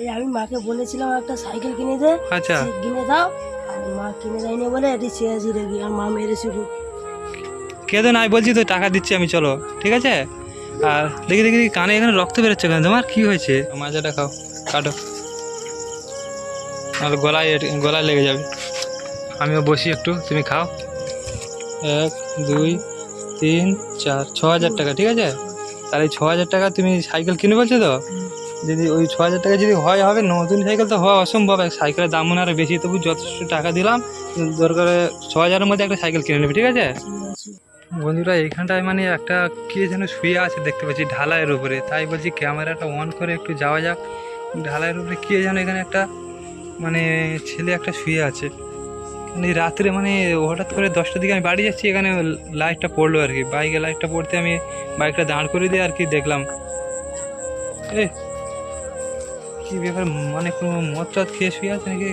এই আমি মাকে বলেছিলাম একটা সাইকেল কিনে দে। আচ্ছা। কিনে দাও। আর মা কিনে দেয়নি বলে এটি চেয়েছি রেখি আর মা মেরেছি কেঁদো নাই বলছি তো টাকা দিচ্ছি আমি চলো। ঠিক আছে? আর দেখি দেখি কানে এখানে রক্ত বেরোচ্ছে কেন? তোমার কি হয়েছে? মাজাটা খাও কাটো। আর গলায় গলায় লেগে যাবে। আমিও বসি একটু। তুমি খাও। এক দুই তিন চার ছ হাজার টাকা ঠিক আছে? তাহলে ছ হাজার টাকা তুমি সাইকেল কিনে বলছো তো? যদি ওই ছ হাজার টাকা যদি হয়, হবে, নতুন সাইকেল তো হওয়া অসম্ভব। এক সাইকেলের দাম মনে হয় বেশি, তবু যথেষ্ট টাকা দিলাম। দরকার ছ হাজারের মধ্যে একটা সাইকেল কিনে নেবে, ঠিক আছে? বন্ধুরা, এইখানটায় মানে একটা কে যেন শুয়ে আছে দেখতে পাচ্ছি ঢালাইয়ের উপরে। তাই বলছি ক্যামেরাটা অন করে একটু যাওয়া যাক। ঢালাইয়ের উপরে কে যেন এখানে একটা মানে ছেলে একটা শুয়ে আছে। মানে রাত্রে মানে হঠাৎ করে দশটার দিকে আমি বাড়ি যাচ্ছি, এখানে লাইটটা পড়ল আর কি। বাইকে লাইটটা পড়তে আমি বাইকটা দাঁড় করে দিয়ে আর কি দেখলাম। এ কি ব্যাপার? মানে কোনো মদ টদ খেয়ে শুয়ে আছে নাকি?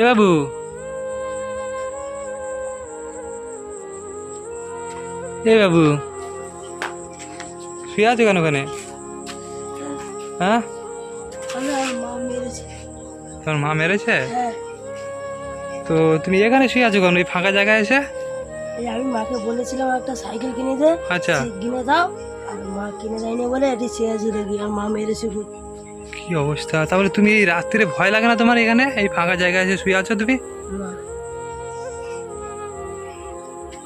এ বাবু! এ বাবু! শুয়ে আছো কেন ওখানে? হ্যাঁ? তোমার মা মেরেছে? হ্যাঁ। তো তুমি এখানে শুয়ে আছো কেন? এই ফাঁকা জায়গায় এসে? আমি মাকে বলেছিলাম একটা সাইকেল কিনে দে। আচ্ছা। কিনে দাও। আর মা কিনে বলে এটি চেয়েছি আর মা মেরেছি খুব কি অবস্থা? তাহলে তুমি এই রাত্রিরে ভয় লাগে না তোমার এখানে? এই ফাঁকা জায়গায় এসে শুয়ে আছো তুমি?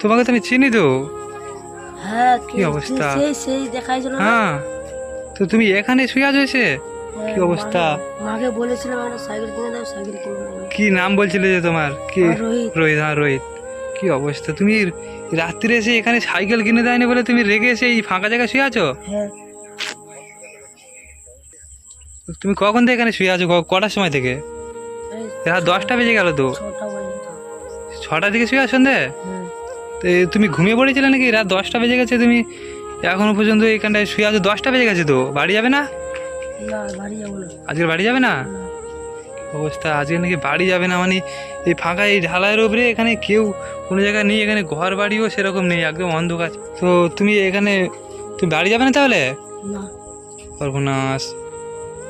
তোমাকে তো আমি চিনি তো। হ্যাঁ কি অবস্থা? সেই সেই দেখাইছিল হ্যাঁ। তো তুমি এখানে শুয়ে আছো এসে? হ্যাঁ, কি অবস্থা? মাকে- বলেছিলাম একটা সাইকেল কিনে দাও সাইকেল কিনে কি নাম বলছিলে যে তোমার? কি? রোহিত। রোহিত হ্যাঁ রোহিত। কি অবস্থা? তুমি রাত্রিরে এসে এখানে সাইকেল কিনে দেয়নি বলে তুমি রেগে এসে এই ফাঁকা জায়গায় শুয়ে আছো? হ্যাঁ। তুমি কখন থেকে এখানে শুয়ে আছো? কটার সময় থেকে? রাত দশটা বেজে গেল তো। ছটা দিকে শুয়ে আছো সন্ধে? হ্যাঁ। তুমি ঘুমিয়ে পড়েছিলে নাকি? রাত দশটা বেজে গেছে তুমি এখনও পর্যন্ত এখানটায় শুয়ে আছো? দশটা বেজে গেছে তো। বাড়ি যাবে না? আজকে বাড়ি যাবে না। অবস্থা। আজকে নাকি বাড়ি যাবে না মানে এই ফাঁকা এই ঢালাইয়ের উপরে এখানে কেউ কোনো জায়গায় নেই এখানে ঘর বাড়িও সেরকম নেই একদম অন্ধকার। তো তুমি এখানে তুমি বাড়ি যাবে না তাহলে? সর্বনাশ।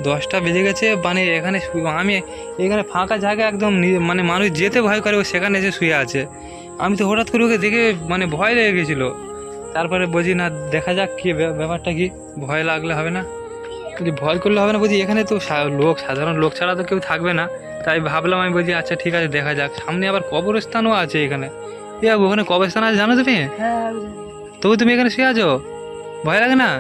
দশটা বেজে গেছে মানে এখানে আমি এখানে ফাঁকা জায়গা একদম মানে মানুষ যেতে ভয় করে ও সেখানে এসে শুয়ে আছে। আমি তো হঠাৎ করে ওকে দেখে মানে ভয় লেগে গেছিল। তারপরে বলছি না দেখা যাক কি ব্যাপারটা কি ভয় লাগলে হবে না? যদি ভয় করলে হবে না? বুঝি এখানে তো লোক সাধারণ লোক ছাড়া তো কেউ থাকবে না। তাই ভাবলাম আমি বুঝি আচ্ছা ঠিক আছে দেখা যাক। সামনে আবার কবরস্থানও আছে এখানে। এ ওখানে কবরস্থান আছে জানো তুমি? হ্যাঁ জানি। তবু তুমি এখানে শুয়ে আছো? ভয় লাগে না।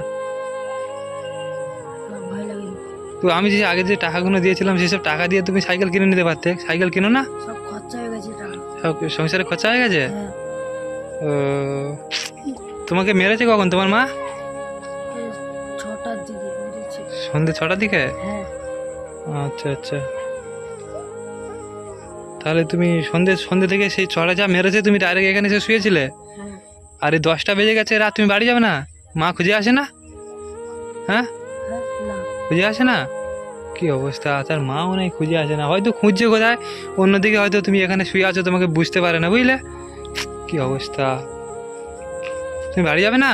তো আমি যে আগে যে টাকাগুলো দিয়েছিলাম সেসব টাকা দিয়ে তুমি সাইকেল কিনে নিতে পারতে। সাইকেল কিনো না? সব খরচা হয়ে গেছে সব সংসারে খরচা হয়ে গেছে? হ্যাঁ। তোমাকে মেরেছে কখন? তোমার মা? সন্ধ্যে ছটার দিকে? হ্যাঁ। আচ্ছা আচ্ছা। তাহলে তুমি সন্ধ্যে সন্ধ্যে থেকে সেই ছটা যা মেরেছে তুমি ডাইরেক্ট এখানে এসে শুয়েছিলে? হ্যাঁ। আর এই দশটা বেজে গেছে রাত তুমি বাড়ি যাবে না? মা খুঁজে আসে না? হ্যাঁ? খুঁজে আসে না? কি অবস্থা? তার মাও নাই খুঁজে আসে না। হয়তো খুঁজছে কোথায় অন্যদিকে হয়তো তুমি এখানে শুয়ে আছো তোমাকে বুঝতে পারে না বুঝলে? কি অবস্থা? তুমি বাড়ি যাবে না?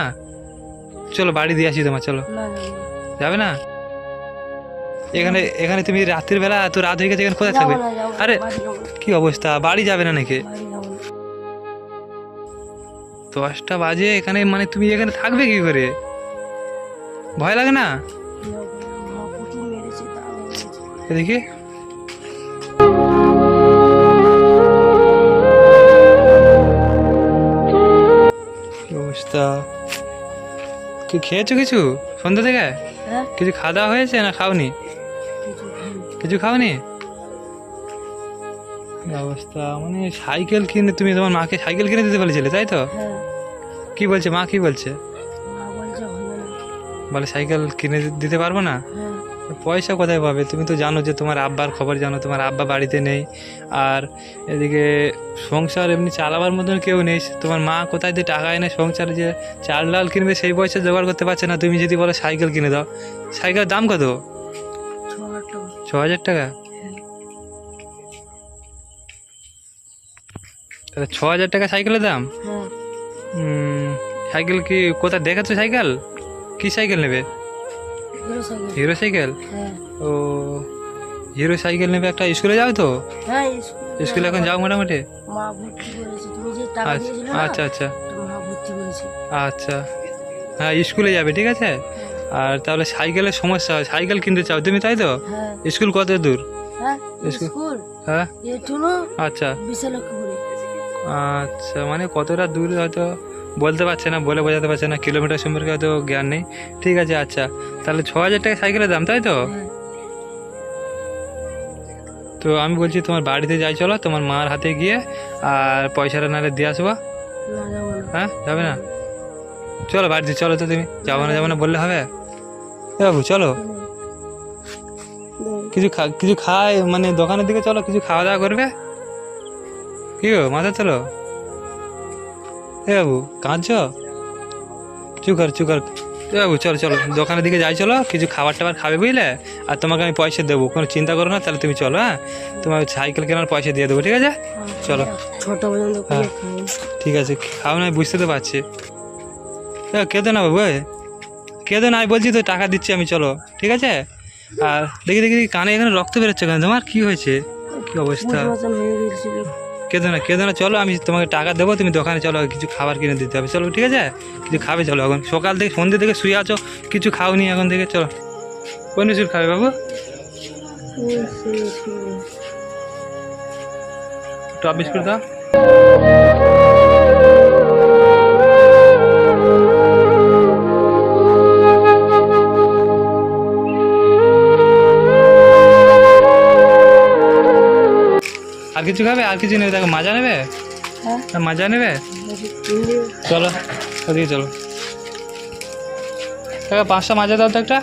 চলো বাড়ি দিয়ে আসি তোমার চলো। যাবে না? এখানে এখানে তুমি রাত্রির বেলা এত রাত হয়ে গেছে এখানে কোথায় থাকবে? আরে কি অবস্থা? বাড়ি যাবে না নাকি? দশটা বাজে এখানে মানে তুমি এখানে থাকবে কি করে? ভয় লাগে না? কি অবস্থা? কি খেয়েছো কিছু সন্ধ্যা থেকে? হ্যাঁ। কিছু খাওয়া দাওয়া হয়েছে না খাওনি। কিছু খাওনি? অবস্থা? মানে সাইকেল কিনে তুমি তোমার মাকে সাইকেল কিনে দিতে বলেছিলে তাই তো? হ্যাঁ। কি বলছে? মা কি বলছে? বলে সাইকেল কিনে দিতে পারব না? হ্যাঁ। পয়সা কোথায় পাবে? তুমি তো জানো যে তোমার আব্বার খবর জানো তোমার আব্বা বাড়িতে নেই। আর এদিকে সংসার এমনি চালাবার মতন কেউ নেই। তোমার মা কোথায় দিয়ে টাকা এনে সংসারে যে চাল ডাল কিনবে সেই পয়সা জোগাড় করতে পারছে না। তুমি যদি বলো সাইকেল কিনে দাও। সাইকেলের দাম কত? হাজার টাকা? ছ হাজার টাকা তাহলে ছ হাজার টাকা সাইকেলের দাম? হ্যাঁ। সাইকেল কি কোথায় দেখেছ সাইকেল? কি সাইকেল নেবে? Hero cycle. হ্যাঁ। ও হিরো সাইকেল নেবে একটা স্কুলে যাও তো? হ্যাঁ স্কুলে এখন যাও মোটামুটি? আচ্ছা আচ্ছা আচ্ছা। আচ্ছা। হ্যাঁ স্কুলে যাবে ঠিক আছে? আর তাহলে সাইকেলের সমস্যা হয়। সাইকেল কিনতে চাও তুমি তাই তো? হ্যাঁ। স্কুল কত দূর? হ্যাঁ স্কুল- হ্যাঁ? আচ্ছা। আচ্ছা মানে কতটা দূর হয়তো বলতে পারছে না বলে বোঝাতে পারছে না কিলোমিটার সম্পর্কে হয়তো জ্ঞান নেই। ঠিক আছে আচ্ছা। তাহলে ছ হাজার টাকা সাইকেলের দাম তাই তো? হ্যাঁ। তো আমি বলছি তোমার বাড়িতে যাই চলো তোমার মার হাতে গিয়ে আর পয়সাটা নাহলে দিয়ে আসব। হ্যাঁ যাবে না? চলো বাড়িতে চলো তো তুমি। যাব না যাব না বললে হবে? বাবু, চলো। কিছু কিছু খায় মানে দোকানের দিকে চলো, কিছু খাওয়া দাওয়া করবে? কি গো, মাথা চলো। এ বাবু, কাঁদছ? চুকার চুকার এ বাবু, চলো চলো, দোকানের দিকে যাই, চলো। কিছু খাবার টাবার খাবে বুঝলে? আর তোমাকে আমি পয়সা দেবো, কোনো চিন্তা করো না, তাহলে তুমি চলো হ্যাঁ? তোমার সাইকেল কেনার পয়সা দিয়ে দেবো, ঠিক আছে? চলো। হ্যাঁ। ঠিক আছে, খাও না বুঝতে তো পারছি। কেঁদো না বাবু। কেঁদো না আমি বলছি তো টাকা দিচ্ছি আমি চলো। ঠিক আছে? আর দেখি দেখি দেখি, কানে এখানে রক্ত বেরোচ্ছে কেন? তোমার কি হয়েছে? কি অবস্থা? কেঁদো না কেঁদো না চলো আমি তোমাকে টাকা দেবো তুমি দোকানে চলো কিছু খাবার কিনে দিতে হবে। চলো ঠিক আছে? কিছু খাবে চলো এখন সকাল থেকে সন্ধ্যে থেকে শুয়ে আছো কিছু খাওনি এখন থেকে চলো। কোন ওষুধ খাবে বাবু? টপ বিস্কুট দাও। কিছু খাবে? আর কিছু নেবে? দেখো মাজা নেবে? হ্যাঁ। মাজা নেবে? চলো ওদিকে চলো। কাকা পাঁচটা মাজা দাও তো একটা।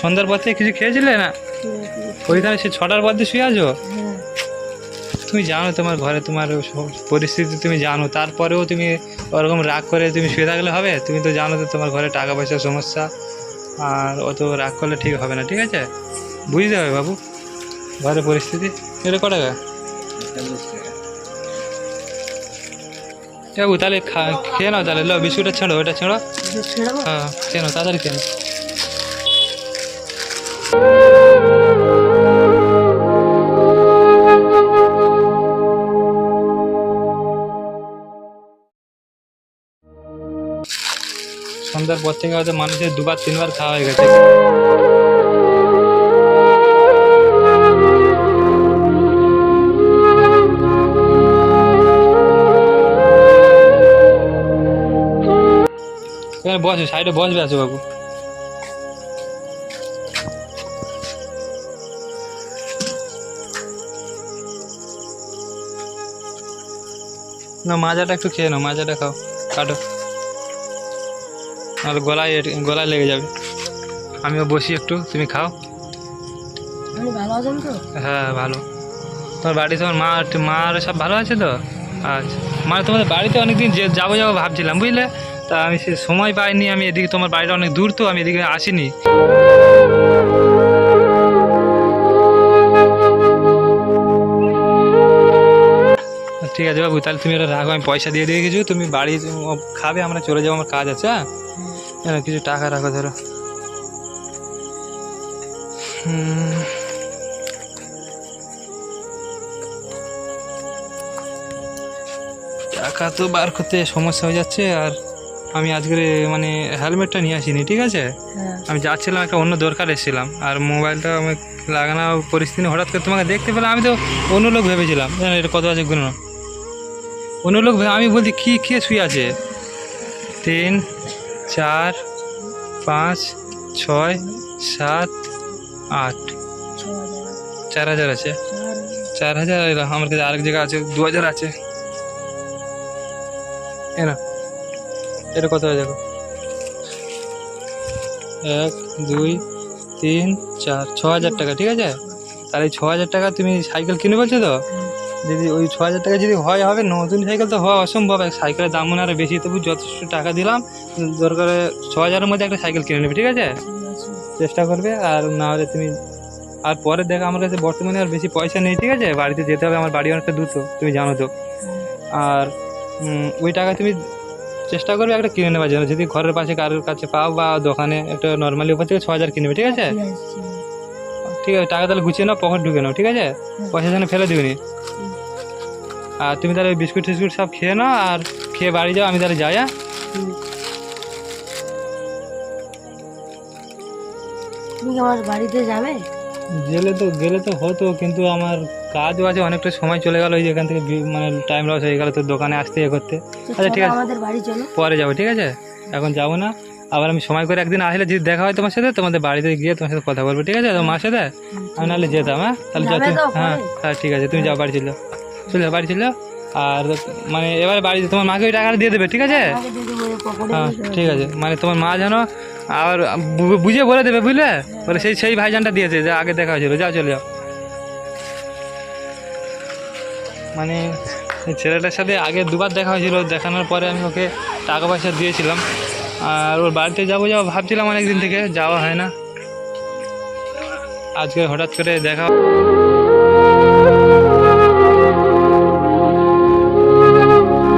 সন্ধ্যার পর থেকে কিছু খেয়েছিলে না? ওইখানে সে ছটার পর দিয়ে শুয়ে আছো? হ্যাঁ তুমি জানো তোমার ঘরে তোমার পরিস্থিতি তুমি জানো। তারপরেও তুমি ওরকম রাগ করে তুমি শুয়ে থাকলে হবে? তুমি তো জানো তো তোমার ঘরে টাকা পয়সার সমস্যা। আর অত রাগ করলে ঠিক হবে না ঠিক আছে? বুঝতে হবে বাবু? ঘরের পরিস্থিতি? এটা টাকা এ বাবু তাহলে খেয়ে নাও তাহলে। লো, বিস্কুটটা ছেড়ো, ওটা ছেড়ো। হ্যাঁ খেয়ে নাও, তাড়াতাড়ি খেয়ে সন্ধ্যার পর থেকে হয়তো মানুষের দুবার, তিনবার খাওয়া হয়ে গেছে। এখানে বসে সাইডে বসবে আছে বাবু। না মাজাটা একটু খেয়ে নাও মাজাটা খাও কাটো। আর গলায় গলায় লেগে যাবে। আমিও বসি একটু তুমি খাও। হ্যাঁ ভালো। তোমার বাড়ি তোমার মা মা আর সব ভালো আছে তো? আচ্ছা। মানে তোমাদের বাড়িতে অনেকদিন যে যাব যাব ভাবছিলাম বুঝলে? তা আমি সে সময় পাইনি আমি এদিকে তোমার বাড়িটা অনেক দূর তো আমি এদিকে আসিনি। ঠিক আছে বাবু তাহলে তুমি এটা রাখো আমি পয়সা দিয়ে দিয়ে কিছু তুমি বাড়ি খাবে আমরা চলে যাব আমার কাজ আছে হ্যাঁ? হ্যাঁ, কিছু টাকা রাখো ধরো। টাকা তো বার করতে সমস্যা হয়ে যাচ্ছে আর আমি আজকের মানে হেলমেটটা নিয়ে আসিনি ঠিক আছে? হ্যাঁ। আমি যাচ্ছিলাম একটা অন্য দরকার এসেছিলাম আর মোবাইলটা আমি লাগানো পরিস্থিতি হঠাৎ করে তোমাকে দেখতে পেলাম আমি তো অন্য লোক ভেবেছিলাম জানো এটা কত আছে গুণ অন্য লোক ভেবে আমি বলছি কী কে শুয়ে আছে? তিন চার পাঁচ ছয় সাত আট। চার হাজার আছে। চার হাজার আমার কাছে আরেক জায়গা আছে দু হাজার আছে। না। এটা কত হয়ে দেখো? এক, দুই, তিন, চার, ছ হাজার টাকা, ঠিক আছে? তাহলে এই ছ হাজার টাকা তুমি সাইকেল কিনে বলছো তো? যদি ওই ছ হাজার টাকা যদি হয়, হবে নতুন সাইকেল তো হওয়া অসম্ভব। সাইকেলের দাম মনে হয় আরও বেশি, তবু যথেষ্ট টাকা দিলাম। দরকারে ছ হাজারের মধ্যে একটা সাইকেল কিনে নেবে, ঠিক আছে? চেষ্টা করবে, আর না হলে তুমি আর পরে দেখো, আমার কাছে বর্তমানে আর বেশি পয়সা নেই, ঠিক আছে? বাড়িতে যেতে হবে, আমার বাড়ি অনেকটা দূর তো তুমি জানো তো। আর ওই টাকা তুমি চেষ্টা করবে একটা কিনে নেওয়ার জন্য। যদি ঘরের পাশে কারোর কাছে পাও বা দোকানে একটা নর্মালি উপর থেকে ছ হাজার কিনবে ঠিক আছে? ঠিক আছে, টাকা তাহলে গুছিয়ে নাও পকেট ঢুকে নাও ঠিক আছে? পয়সা যেন ফেলে দিবনি আর তুমি তাহলে বিস্কুট টিস্কুট সব খেয়ে নাও আর খেয়ে বাড়ি যাও আমি তাহলে যাই হ্যাঁ? তুমি আমার বাড়িতে যাবে? গেলে তো গেলে তো হতো কিন্তু আমার কাজও আছে অনেকটা সময় চলে গেল ওই যে এখান থেকে মানে টাইম লস হয়ে গেল তো দোকানে আসতে এ করতে। আচ্ছা ঠিক আছে। পরে যাব ঠিক আছে? এখন যাব না। আবার আমি সময় করে একদিন আসলে যদি দেখা হয় তোমার সাথে তোমাদের বাড়িতে গিয়ে তোমার সাথে কথা বলব ঠিক আছে? তোমার মার সাথে? আমি নাহলে যেতাম হ্যাঁ? তাহলে যাও যাবে তুমি- তো হ্যাঁ? হ্যাঁ ঠিক আছে তুমি যাও বাড়ি চলে। যাও। চলে যাও বাড়ি চলে। যাও। আর মানে এবার বাড়ি তোমার মাকে ওই টাকাটা দিয়ে দেবে ঠিক আছে? হ্যাঁ ঠিক আছে। মানে তোমার মা যেন আর বু- বুঝিয়ে বলে দেবে বুঝলে? বলে সেই সেই ভাইজানটা দিয়েছে যে আগে দেখা হয়েছিল। যাও চলে যাও। মানে ছেলেটার সাথে আগে দুবার দেখা হয়েছিল, দেখানোর পরে আমি ওকে টাকা পয়সা দিয়েছিলাম। আর ওর বাড়িতে যাব যাব ভাবছিলাম অনেক দিন থেকে, যাওয়া হয় না। আজকে হঠাৎ করে দেখা